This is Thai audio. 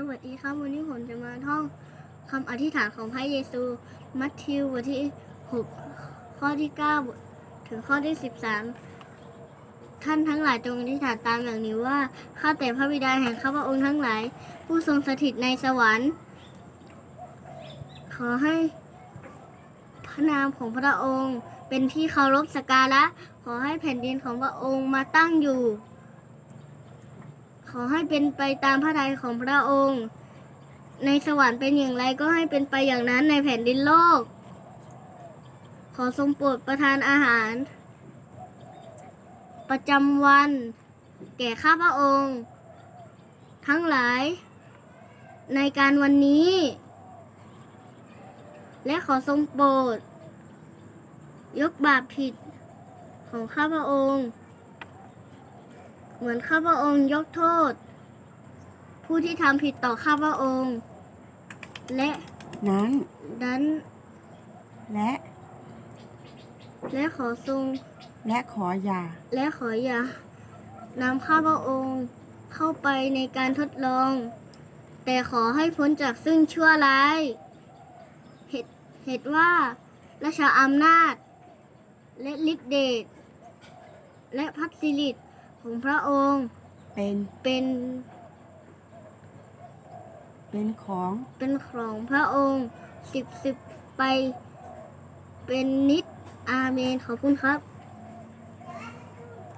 สวัสดีครับ วันนี้ผมจะมาท่องคำอธิษฐานของพระเยซู มัทธิวบทที่ 6 ข้อที่ 9 ถึงข้อที่ 13 ท่านทั้งหลายจงอธิษฐานตามอย่างนี้ว่า ข้าแต่พระบิดาแห่งข้าพระองค์ทั้งหลาย ผู้ทรงสถิตในสวรรค์ ขอให้พระนามของพระองค์เป็นที่เคารพสักการะ ขอให้แผ่นดินของพระองค์มาตั้งอยู่ ขอให้เป็นไปตามพระทัยของพระองค์ ในสวรรค์เป็นอย่างไรก็ให้เป็นไปอย่างนั้นในแผ่นดินโลก ขอทรงโปรดประทานอาหาร ประจำวัน แก่ข้าพระองค์ ทั้งหลาย ในการวันนี้ และขอทรงโปรด ยกบาปผิดของข้าพระองค์ เหมือนข้าพระองค์ยกโทษ ผู้ที่ทำผิดต่อข้าพระองค์ และนั้นนั้นและและขอทรงและขออย่าและขออย่านำข้าพระองค์เข้าไปในการทดลอง แต่ขอให้พ้นจากซึ่งชั่วร้ายเหตุเหตุว่าราชาอำนาจ และฤทธิเดชและพักสิริต ของพระองค์เป็นเป็นเป็นของเป็นของพระองค์สิบสิบไปเป็นนิดอาเมนขอบคุณครับ